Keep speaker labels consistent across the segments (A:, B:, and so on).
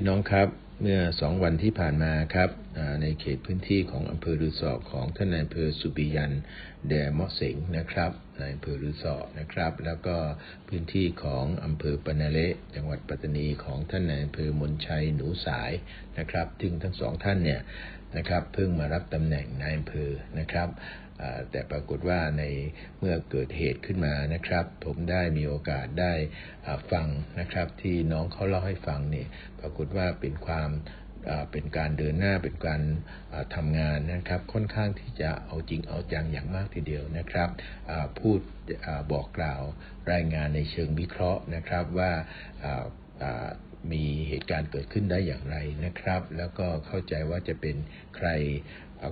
A: พี่น้องครับ เมื่อสองวันที่ผ่านมาครับ ในเขตพื้นที่ของอำเภอรือสอของท่านนายอำเภอสุบิยันแดมะเสงนะครับในอำเภอรือสอนะครับ แล้วก็พื้นที่ของอำเภอปนาเละจังหวัดปัตตานีของท่านนายอำเภอมนชัยหนูสายนะครับซึ่งทั้งสองท่านเนี่ยนะครับเพิ่งมารับตำแหน่งนายอำเภอนะครับแต่ปรากฏว่าในเมื่อเกิดเหตุขึ้นมานะครับ ผมได้มีโอกาสได้ฟังนะครับที่น้องเขาเล่าให้ฟังเนี่ยปรากฏว่าเป็นความ เป็นการเดินหน้าเป็นการทำงานนะครับ ค่อนข้างที่จะเอาจริงเอาจังอย่างมากทีเดียวนะครับพูดบอกกล่าวรายงานในเชิงวิเคราะห์นะครับว่ามีเหตุการณ์เกิดขึ้นได้อย่างไรนะครับ แล้วก็เข้าใจว่าจะเป็นใคร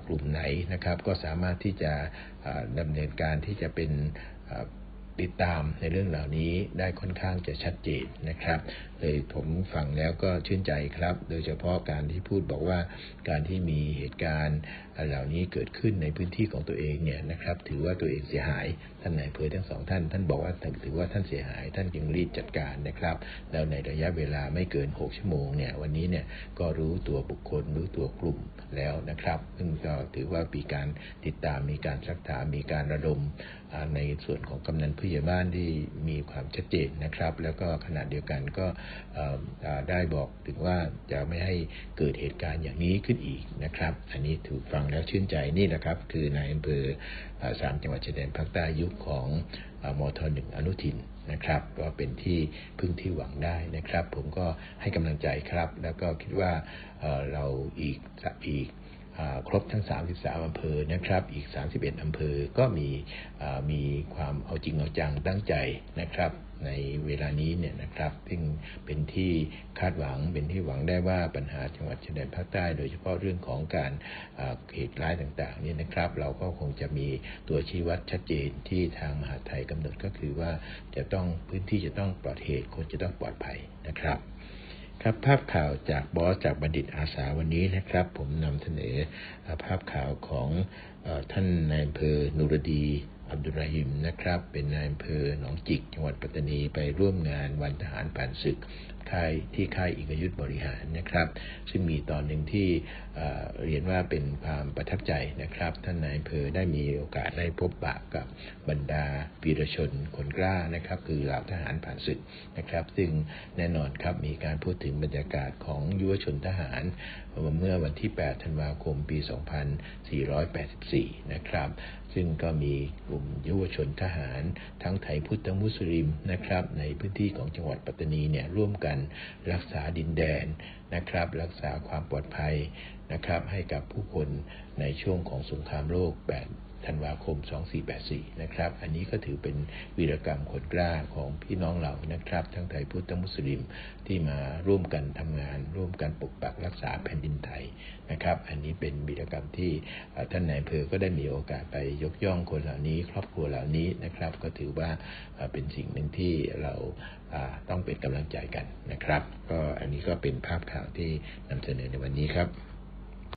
A: กลุ่มไหนนะครับ ก็สามารถที่จะดำเนินการที่จะเป็น ติดตามในเรื่องเหล่านี้ได้ค่อนข้างจะชัดเจนนะครับเลยผมฟังแล้วก็ชื่นใจครับ โดยเฉพาะการที่พูดบอกว่าการที่มีเหตุการณ์เหล่านี้เกิดขึ้นในพื้นที่ของตัวเองเนี่ยนะครับ ถือว่าตัวเองเสียหายท่านนายเพอทั้งสองท่าน ท่านบอกว่าถือว่าท่านเสียหาย ท่านจึงรีบจัดการนะครับ แล้วในระยะเวลาไม่เกิน 6 ชั่วโมงเนี่ยวันนี้เนี่ยก็รู้ตัวบุคคลรู้ตัวกลุ่มแล้วนะครับ ซึ่งก็ถือว่ามีการติดตามมีการสักถามมีการระดม ในส่วนของกำนันผู้ใหญ่บ้านที่มีความชัดเจนนะครับ แล้วก็ขณะเดียวกันก็ได้บอกถึงว่าจะไม่ให้เกิดเหตุการณ์อย่างนี้ขึ้นอีกนะครับ อันนี้ถูกฟังแล้วชื่นใจนี่นะครับ คือนายอำเภอสามจังหวัดชายแดนภาคใต้ยุคของมทหนึ่งอนุทินนะครับ ก็เป็นที่พึ่งที่หวังได้นะครับ ผมก็ให้กำลังใจครับ แล้วก็คิดว่าเราอีกอีก ครบทั้ง 33อำเภอนะครับ อีก 31อำเภอก็มีมีความเอาจริงเอาจังตั้งใจนะครับ ในเวลานี้เนี่ยนะครับ ซึ่งเป็นที่คาดหวังเป็นที่หวังได้ว่าปัญหาจังหวัดชายแดนภาคใต้ โดยเฉพาะเรื่องของการเหตุร้ายต่างๆเนี่ยนะครับ เราก็คงจะมีตัวชี้วัดชัดเจนที่ทางมหาไทยกำหนดก็คือว่าจะต้องพื้นที่จะต้องปลอดเหตุคนจะต้องปลอดภัยนะครับ ครับภาพข่าวจากบอสจากบัณฑิตอาสาวันนี้นะครับ ผมนำเสนอภาพข่าวของท่านนายอำเภอนุรดี อับดุลราฮิมนะครับ เป็นนายอำเภอหนองจิก จังหวัดปัตตานีไปร่วมงานวันทหารผ่านศึกค่ายที่ค่ายอิกยุทธบริหารนะครับ ซึ่งมีตอนหนึ่งที่เรียนว่าเป็นความประทับใจนะครับ ท่านนายอำเภอได้มีโอกาสได้พบปะกับบรรดาวีรชนคนกล้านะครับ คือเหล่าทหารผ่านศึกนะครับ ซึ่งแน่นอนครับมีการพูดถึงบรรยากาศของยุวชนทหารเมื่อวันที่ 8 ธันวาคม ปี 2484 นะครับ ซึ่งก็มีกลุ่มยุวชนทหาร ทั้งไทยพุทธมุสลิมนะครับ ในพื้นที่ของจังหวัดปัตตานีเนี่ยร่วมกันรักษาดินแดนนะครับ รักษาความปลอดภัยนะครับ ให้กับผู้คนในช่วงของสงครามโลก8 ธันวาคม 2484 นะครับ อันนี้ก็ถือเป็นวีรกรรมขนกล้าของพี่น้องเรานะครับ ทั้งไทยพุทธมุสลิมที่มาร่วมกันทำงาน ร่วมกันปกปักรักษาแผ่นดินไทยนะครับ อันนี้เป็นวีรกรรมที่ท่านนายอำเภอก็ได้มีโอกาสไปยกย่องคนเหล่านี้ ครอบครัวเหล่านี้นะครับ ก็ถือว่าเป็นสิ่งหนึ่งที่เราต้องเป็นกำลังใจกันนะครับ ก็อันนี้ก็เป็นภาพข่าวที่นำเสนอในวันนี้ครับ